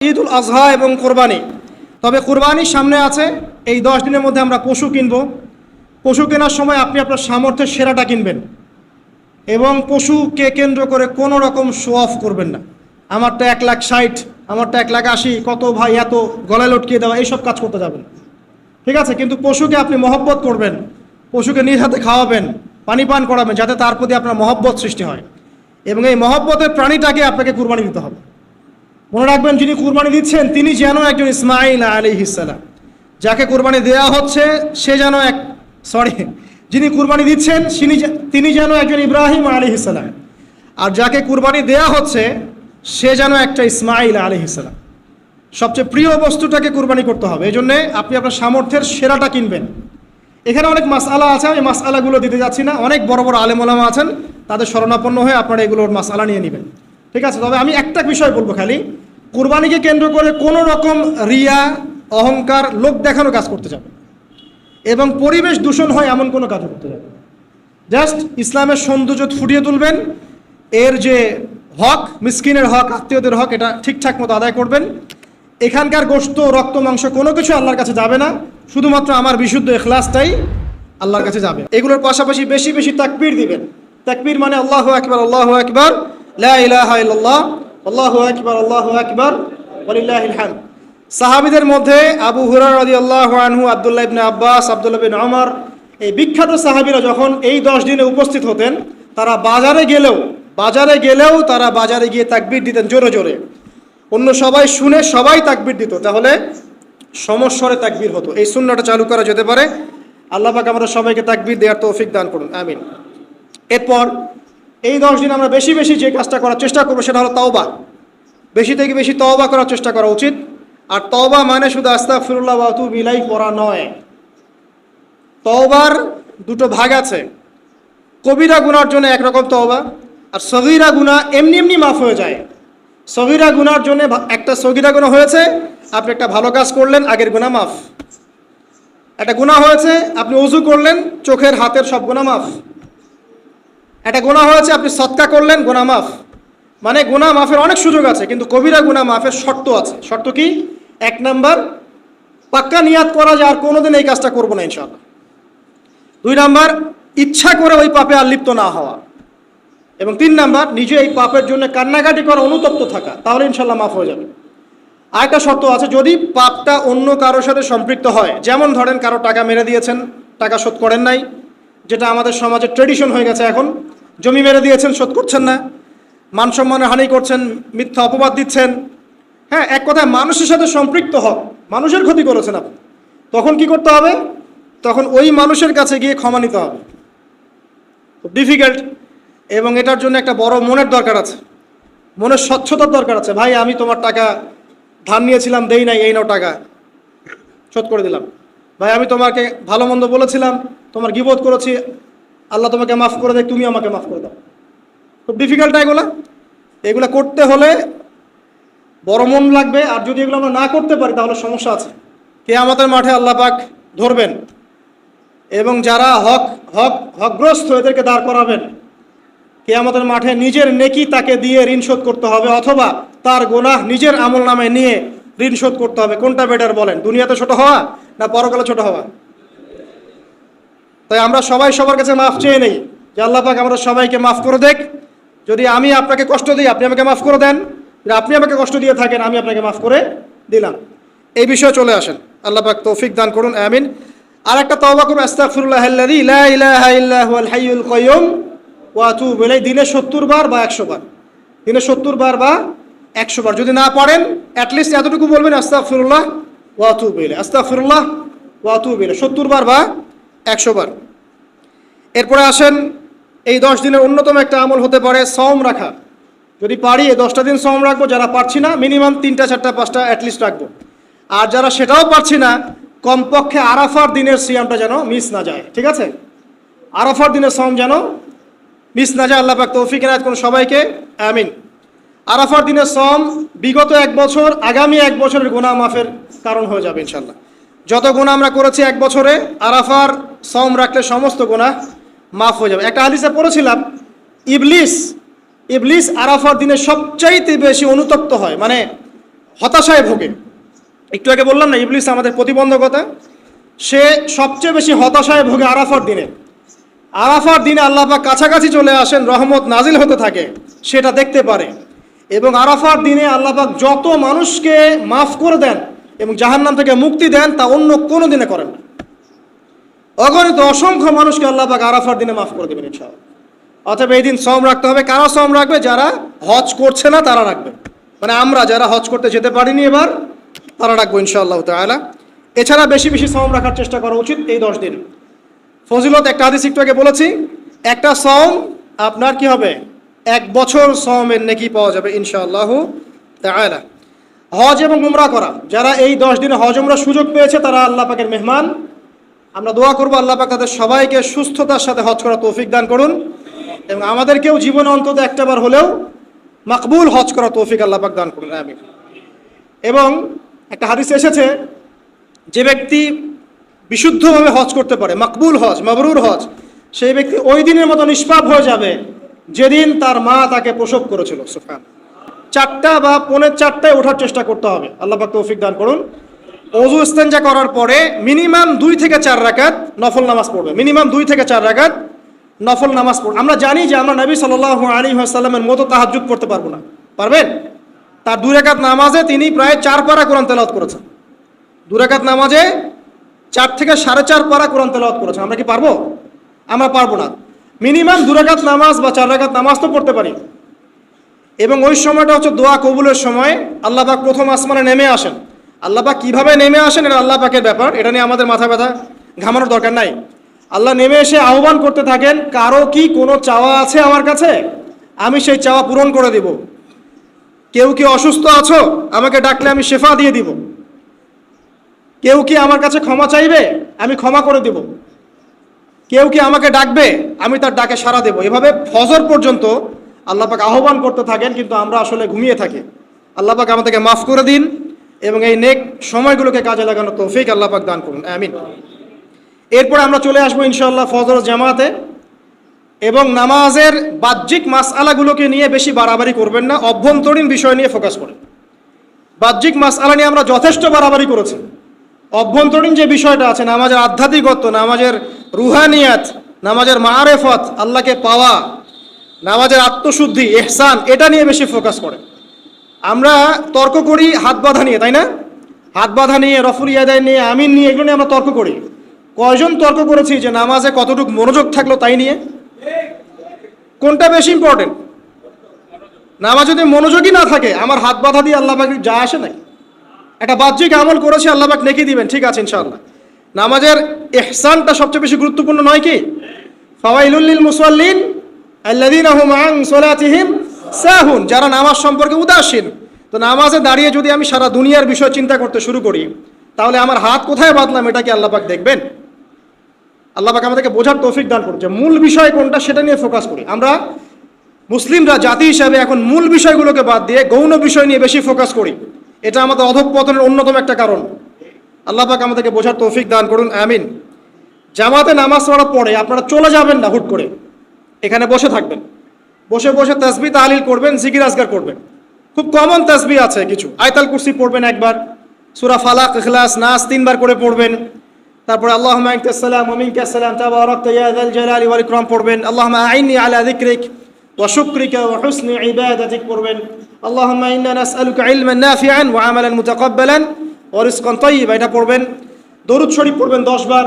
ঈদ উল আজহা এবং কোরবানি। তবে কোরবানির সামনে আছে, এই দশ দিনের মধ্যে আমরা পশু কিনব। পশু কেনার সময় আপনি আপনার সামর্থ্যের সেরাটা কিনবেন। এবং পশুকে কেন্দ্র করে কোনো রকম শো অফ করবেন না। আমারটা এক লাখ ষাট আমারটা এক লাখ আশি, কত ভাই এত গলায় লটকিয়ে দেওয়া, এইসব কাজ করতে যাবেন। ঠিক আছে, কিন্তু পশুকে আপনি মহব্বত করবেন, পশুকে নিজ হাতে খাওয়াবেন, পানি পান করাবেন, যাতে তার প্রতি আপনার মহব্বত সৃষ্টি হয়। এবং এই মহব্বতের প্রাণীটাকে আপনাকে কুরবানি দিতে হবে। মনে রাখবেন যিনি কুরবানি দিচ্ছেন, তিনি যেন একজন ইসমাইল আলী ইসালাম যাকে কুরবানি দেওয়া হচ্ছে, সে যেন এক সরি যিনি কুরবানি দিচ্ছেন তিনি যেন একজন ইব্রাহিম আলী ইসালাম আর যাকে কুরবানি দেয়া হচ্ছে, সে যেন একটা ইসমাইল আলী ইসালাম সবচেয়ে প্রিয় বস্তুটাকে কুরবানি করতে হবে। এই জন্যে আপনি আপনার সামর্থ্যের সেরাটা কিনবেন। এখানে অনেক মাসআলা আছে, আমি মাসআলাগুলো দিতে যাচ্ছি না। অনেক বড় বড় আলেমোলামা আছেন, তাদের শরণাপন্ন হয়ে আপনারা এগুলোর মাসআলা নিয়ে নেবেন। ঠিক আছে, তবে আমি একটা বিষয় বলব খালি। কুরবানিকে কেন্দ্র করে কোনো রকম রিয়া, অহংকার লোক দেখানো কাজ করতে যাবে এবং পরিবেশ দূষণ হয় এমন কোনো কাজ করতে যাবে জাস্ট ইসলামের সৌন্দর্য ফুটিয়ে তুলবেন, এর যে হক, মিসকিনের হক, আত্মীয়দের হক, এটা ঠিকঠাক মতো আদায় করবেন। এখানকার গোস্ত রক্ত, মাংস কোনো কিছু আল্লাহর কাছে যাবে না, শুধুমাত্র আমার বিশুদ্ধ এখলাসটাই আল্লাহর কাছে যাবে। এগুলোর পাশাপাশি বেশি বেশি তাকবীর দিবেন। তাকবীর মানে আল্লাহ একবার আল্লাহ আকবার। লা আল্লাহু আল্লাহু সাহাবিদের মধ্যে আবু হুরার আনহু, আব্দুল্লাহ ইবনে আব্বাস, আব্দুল্লাহ বিন ওমর এই বিখ্যাত সাহাবিরা যখন এই দশ দিনে উপস্থিত হতেন, তারা বাজারে গেলেও বাজারে গেলেও তারা বাজারে গিয়ে তাকবীর দিতেন জোরে জোরে। অন্য সবাই শুনে সবাই তাকবীর দিত, তাহলে সমস্বরে তাকবির হতো। এই শূন্যটা চালু করা যেতে পারে। আল্লাহ পাক আমরা সবাইকে তাকবির দেওয়ার তৌফিক দান করুন। আমিন। এরপর এই দশ দিন আমরা বেশি বেশি যে কাজটা করার চেষ্টা করব সেটা হলো তওবা। বেশি থেকে বেশি তওবা করার চেষ্টা করা উচিত। আর তওবা মানে শুধু আস্তা ফিরুল্লাহ বাতু বিলাই পড়া নয়। তওবার দুটো ভাগ আছে। কবিরা গুনার জন্য একরকম তওবা আর সগিরা গুণা এমনি এমনি মাফ হয়ে যায়। সগিরা গুনার জন্য একটা সগিরা গুণা হয়েছে, আপনি একটা ভালো কাজ করলেন, আগের গুণা মাফ। একটা গুণা হয়েছে, আপনি অজু করলেন, চোখের, হাতের সব গুণা মাফ। একটা গুণা হয়েছে, আপনি সৎকা করলেন গোনা মাফ। মানে গোনা মাফের অনেক সুযোগ আছে, কিন্তু কবিরা গুণা মাফের শর্ত আছে। শর্ত কি? এক নাম্বার, পাক্কা নিয়াত করা যে আর কোনোদিন এই কাজটা করব না ইনশাল্লাহ দুই নাম্বার, ইচ্ছা করে ওই পাপে আর লিপ্ত না হওয়া। এবং তিন নাম্বার, নিজে এই পাপের জন্য কান্নাকাটি করা, অনুতপ্ত থাকা, তাহলে ইনশাল্লাহ মাফ হয়ে যাবে। আরেকটা শর্ত আছে, যদি পাপটা অন্য কারোর সাথে সম্পৃক্ত হয়, যেমন ধরেন কারও টাকা মেরে দিয়েছেন, টাকা শোধ করেন নাই যেটা আমাদের সমাজে ট্রেডিশন হয়ে গেছে এখন। জমি মেরে দিয়েছেন, শোধ করছেন না। মান সম্মানের হানি করছেন, মিথ্যা অপবাদ দিচ্ছেন। হ্যাঁ এক কথায় মানুষের সাথে সম্পৃক্ত হক, মানুষের ক্ষতি করেছেন আপনি। তখন কি করতে হবে? তখন ওই মানুষের কাছে গিয়ে ক্ষমা নিতে হবে। খুব ডিফিকাল্ট এবং এটার জন্য একটা বড় মনের দরকার আছে। মনের স্বচ্ছতার দরকার আছে। ভাই, আমি তোমার টাকা ধার নিয়েছিলাম, দেই নাই, এই নাও টাকা। শোধ করে দিলাম। ভাই, আমি তোমাকে ভালো মন্দ বলেছিলাম। তোমার গিবোধ করেছি, আল্লাহ তোমাকে মাফ করে দেয়, তুমি আমাকে মাফ করে দাও। খুব ডিফিকাল্ট এগুলা? এগুলা করতে হলে বড় মন লাগবে, আর যদি এগুলো আমরা না করতে পারি, তাহলে সমস্যা আছে। কে আমাদের মাঠে আল্লাহ পাক ধরবেন। এবং যারা হক হক, হকগ্রস্ত, এদেরকে দাঁড় করাবেন। কে আমাদের মাঠে নিজের নেকি তাকে দিয়ে ঋণ শোধ করতে হবে, অথবা তার গোনাহ নিজের আমল নামে নিয়ে ঋণ শোধ করতে হবে। কোনটা বেটার বলেন? দুনিয়াতে ছোট হওয়া না পরকালে ছোট হওয়া? তাই আমরা সবাই সবার কাছে মাফ চেয়ে নেই যে আল্লাহ পাক আমরা সবাইকে মাফ করে দেখ। যদি আমি আপনাকে কষ্ট দিই, আপনি আমাকে মাফ করে দেন। আপনি আমাকে কষ্ট দিয়ে থাকেন, আমি আপনাকে মাফ করে দিলাম। এই বিষয়ে চলে আসেন। আল্লাহ পাক তৌফিক দান করুন, আমিন। আর একটা তওবা করুন, আস্তাগফিরুল্লাহ লা ইলাহা ইল্লা হুয়াল হাইয়ুল কাইয়ুম, ওয়া আতুবু ইলাইহি। দিনে 70 বার বা 100 বার। দিনে 70 বার বা 100 বার। যদি না পারেন অ্যাট লিস্ট এতটুকু বলবেন, আস্তাগফিরুল্লাহ, ওয়া আতুবু ইলাইহি। আস্তাগফিরুল্লাহ, ওয়া আতুবু ইলাইহি। 70 বার বা 100 বার। এরপরে আসেন, এই দশ দিনের অন্যতম একটা আমল হতে পারে সম রাখা। যদি পারি, এই দশটা দিন সম রাখব, যারা পারছি না, মিনিমাম তিনটা, চারটা, পাঁচটা অ্যাটলিস্ট রাখব। আর যারা সেটাও পারছি না, কমপক্ষে আরাফার দিনের সিয়ামটা যেন মিস না যায়, ঠিক আছে? আরাফার দিনের সম যেন মিস না যায় আল্লাহ পাক তৌফিক এনায়ত করুন সবাইকে, আমিন। আরাফার দিনের সম বিগত এক বছর, আগামী এক বছরের গুনাহ মাফের কারণ হয়ে যাবে ইনশাল্লাহ যত গুনাহ আমরা করেছি এক বছরে, আরাফার সম রাখলে সমস্ত গুনাহ মাফ হয়ে যাবে। একটা হাদিসে পড়েছিলাম, ইবলিস ইবলিস আরাফার দিনে সবচাইতে বেশি অনুতপ্ত হয় মানে হতাশায় ভোগে। একটু আগে বললাম না, ইবলিস আমাদের প্রতিবন্ধকতা, সে সবচেয়ে বেশি হতাশায় ভোগে আরাফার দিনে। আরাফার দিনে আল্লাহ পাক কাছাকাছি চলে আসেন, রহমত নাজিল হতে থাকে, সেটা দেখতে পারে। এবং আরাফার দিনে আল্লাহ পাক যত মানুষকে মাফ করে দেন এবং জাহান্নাম থেকে মুক্তি দেন তা অন্য কোনো দিনে করেন না। অগণিত অসংখ্য মানুষকে আল্লাহ পাক আরাফার দিনে মাফ করে দেবেন ইনশাআল্লাহ। অতএব এই দিন সম রাখতে হবে। কারা সম রাখবে? যারা হজ করছে না, তারা রাখবে। মানে আমরা যারা হজ করতে যেতে পারিনি এবার, তারা রাখব ইনশাআল্লাহ তাআলা। এছাড়া বেশি বেশি সম রাখার চেষ্টা করা উচিত এই দশ দিন। ফজিলত একটা হাদিস একটু আগে বলেছি, একটা সম আপনার কি হবে? এক বছর সমের নেকি পাওয়া যাবে ইনশাআল্লাহ তাআলা। হজ এবং উমরা করা। যারা এই দশ দিনে হজ উমরা সুযোগ পেয়েছে, তারা আল্লাহ পাকের মেহমান। আমরা দোয়া করব আল্লাহ পাক তাদের সবাইকে সুস্থতার সাথে হজ করা তৌফিক দান করুন এবং আমাদেরকেও জীবনে অন্তত একটাবার হলেও মাকবুল হজ করা তৌফিক আল্লাহ পাক দান করুন। আমি এবং একটা হাদিস এসেছে, যে ব্যক্তি বিশুদ্ধভাবে হজ করতে পারে, মাকবুল হজ, মাবরুর হজ, সেই ব্যক্তি ওই দিনের মতো নিষ্পাপ হয়ে যাবে যেদিন তার মা তাকে প্রসব করেছিল সুফান চারটা বা পৌনের চারটায় ওঠার চেষ্টা করতে হবে। আল্লাহ পাক তৌফিক দান করুন। অজু ইস্তেঞ্জা করার পরে মিনিমাম দুই থেকে চার রাকাত নফল নামাজ পড়বে। মিনিমাম দুই থেকে চার রাকাত নফল নামাজ পড়বে। আমরা জানি যে আমরা নবী সাল্লাহ আলী সাল্লামের মতো তাহাজুদ করতে পারব না। পারবেন? তার দুই রাকাত নামাজে তিনি প্রায় চার পারা কোরআন তেলাওয়াত করেছেন। দু রাকাত নামাজে চার থেকে সাড়ে চার পারা কোরআন তেলাওয়াত করেছেন। আমরা কি পারব? আমরা পারব না। মিনিমাম দু রাকাত নামাজ বা চার রাকাত নামাজ তো পড়তে পারি। এবং ওই সময়টা হচ্ছে দোয়া কবুলের সময়। আল্লাহ পাক প্রথম আসমানে নেমে আসেন। আল্লাহ পাক কীভাবে নেমে আসেন, এটা আল্লাহ পাকের ব্যাপার। এটা নিয়ে আমাদের মাথা ব্যথা, ঘামানোর দরকার নাই। আল্লাহ নেমে এসে আহ্বান করতে থাকেন, কারও কি কোনো চাওয়া আছে আমার কাছে? আমি সেই চাওয়া পূরণ করে দিব। কেউ কি অসুস্থ আছো? আমাকে ডাকলে আমি শেফা দিয়ে দিব। কেউ কি আমার কাছে ক্ষমা চাইবে? আমি ক্ষমা করে দিব। কেউ কি আমাকে ডাকবে? আমি তার ডাকে সাড়া দেব। এভাবে ফজর পর্যন্ত আল্লাহ পাক আহ্বান করতে থাকেন, কিন্তু আমরা আসলে ঘুমিয়ে থাকি। আল্লাহ পাক আমাদেরকে মাফ করে দিন এবং এই নেক সময়গুলোকে কাজে লাগানো তৌফিক আল্লাহ পাক দান করুন। আমিন। এরপরে আমরা চলে আসব ইনশাআল্লাহ ফজর জামাতে এবং নামাজের বাহ্যিক মাসআলাগুলোকে নিয়ে বেশি বাড়াবাড়ি করবেন না, অভ্যন্তরীণ বিষয় নিয়ে ফোকাস করেন। বাহ্যিক মাসআলা নিয়ে আমরা যথেষ্ট বাড়াবাড়ি করেছি। অভ্যন্তরীণ যে বিষয়টা আছে, নামাজের আধ্যাত্মিকত্ব, নামাজের রুহানিয়াত, নামাজের মারেফত, আল্লাহকে পাওয়া নামাজের আত্মশুদ্ধি, এহসান, এটা নিয়ে বেশি ফোকাস করে। আমরা তর্ক করি হাত বাঁধা নিয়ে, তাই না? হাত বাঁধা নিয়ে, রফুল ইয়াদাই নিয়ে, আমিন নিয়ে, এগুলো নিয়ে আমরা তর্ক করি। কয়জন তর্ক করেছি যে নামাজে কতটুকু মনোযোগ থাকল তাই নিয়ে? কোনটা বেশি ইম্পর্টেন্ট নামাজ যদি মনোযোগই না থাকে, আমার হাত বাঁধা দিয়ে আল্লাহ পাক যা আসে নাই। একটা বাহ্যিক আমল করেছি, আল্লাহ পাক নেকি দিবেন, ঠিক আছে, ইনশাআল্লাহ। নামাজের এহসানটা সবচেয়ে বেশি গুরুত্বপূর্ণ নয় কি? ফাওয়াইলুল মুসাল্লিন সাহুন, যারা নামাজ সম্পর্কে উদাসীন। তো নামাজে দাঁড়িয়ে যদি আমি সারা দুনিয়ার বিষয় চিন্তা করতে শুরু করি, তাহলে আমার হাত কোথায় বাঁধলাম এটা কি আল্লাহ পাক দেখবেন? আল্লাহ পাক আমাদেরকে বোঝার তৌফিক দান করুন যে মূল বিষয় কোনটা সেটা নিয়ে ফোকাস করি। আমরা মুসলিমরা জাতি হিসাবে এখন মূল বিষয়গুলোকে বাদ দিয়ে গৌণ বিষয় নিয়ে বেশি ফোকাস করি। এটা আমাদের অধঃপতনের অন্যতম একটা কারণ। আল্লাহ পাক আমাদেরকে বোঝার তৌফিক দান করুন, আমিন। জামাতে নামাজ পড়ার পরে আপনারা চলে যাবেন না হুট করে। এখানে বসে থাকবেন। বসে বসে তাসবি তাহলিল করবেন, জিকির আজগার করবেন। খুব কমন তাসবি আছে কিছু। আয়তাল কুরসি পড়বেন একবার, সুরা ফালাক, ইখলাস, নাস তিনবার করে পড়বেন। তারপরে আল্লাহ সালাম ওমিনকাসালাম তাবারাক ইয়া যাল জালালি ওয়াল ইকরাম পড়বেন। আল্লাহুম্মা আইনি আলা যিকরিক ওয়া শুকরিকা ওয়া হুসনি ইবাদাতিক পড়বেন। আল্লাহুম্মা ইন্না নাসআলুকা ইলমান নাফিআন ওয়া আমালান মুতাকাব্বালান ওয়া রিজকান তাইয়্যিবা এটা পড়বেন। দরুদ শরীফ পড়বেন 10 বার।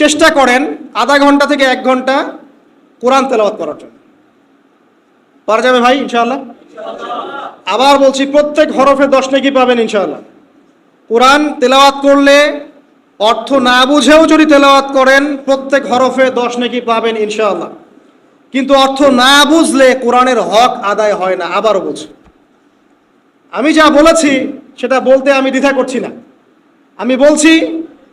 চেষ্টা করেন আধা ঘণ্টা থেকে এক ঘণ্টা কোরআন তেলাওয়াত করার জন্য। পারা যাবে ভাই, ইনশাআল্লাহ? আবার বলছি, প্রত্যেক হরফে দশ নাকি পাবেন, ইনশাআল্লাহ। কোরআন তেলাওয়াত করলে অর্থ না বুঝেও যদি তেলাওয়াত করেন, প্রত্যেক হরফে দশ নাকি পাবেন, ইনশাআল্লাহ। কিন্তু অর্থ না বুঝলে কোরআনের হক আদায় হয় না, আবারও বুঝ আমি যা বলেছি, সেটা বলতে আমি দ্বিধা করছি না। আমি বলছি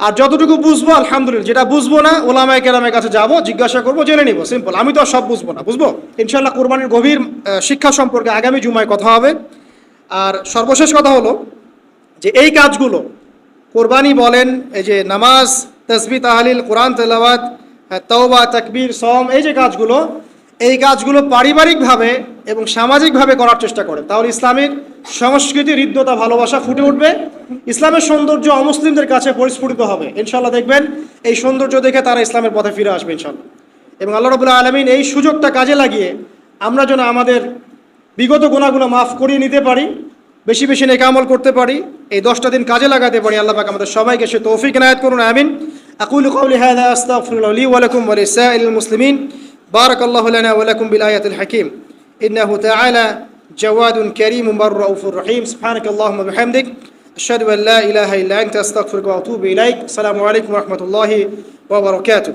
আর যতটুকু বুঝব, আলহামদুলিল্লাহ, যেটা বুঝব না, ওলামায় কেরামের কাছে যাব, জিজ্ঞাসা করব, জেনে নিব সিম্পল আমি তো সব বুঝব না, বুঝব? ইনশাল্লাহ কোরবানির গভীর শিক্ষা সম্পর্কে আগামী জুমায় কথা হবে। আর সর্বশেষ কথা হলো যে, এই কাজগুলো, কোরবানি বলেন, এই যে নামাজ তসবি তাহালিল, কোরআন, তেলাওয়াত তওবা, তাকবীর সম এই যে কাজগুলো এই কাজগুলো পারিবারিকভাবে এবং সামাজিকভাবে করার চেষ্টা করে। তাহলে ইসলামের সংস্কৃতি, হৃদ্যতা, ভালোবাসা ফুটে উঠবে। ইসলামের সৌন্দর্য অমুসলিমদের কাছে পরিস্ফুটিত হবে। ইনশাল্লাহ দেখবেন, এই সৌন্দর্য দেখে তারা ইসলামের পথে ফিরে আসবে ইনশাল্লাহ এবং আল্লাহ রবুল্লাহ আলমিন এই সুযোগটা কাজে লাগিয়ে আমরা যেন আমাদের বিগত গুণাগুলো মাফ করিয়ে নিতে পারি, বেশি বেশি নেকামল করতে পারি, এই দশটা দিন কাজে লাগাতে পারি, আল্লাহ পাক আমাদের সবাইকে সে তৌফিক নায়াত করুন, আমিন। আকুল কৌলি হায়দা আস্তাফরুল আলী ওয়ালাইকুম ওয়ালিসাইল মুসলিমিন। بارك الله لنا ولكم بالآية الحكيم. إنه تعالى جواد كريم بر رؤوف رحيم. سبحانك اللهم وبحمدك. أشهد أن لا إله إلا أنت أستغفرك وأتوب إليك. السلام عليكم ورحمة الله وبركاته.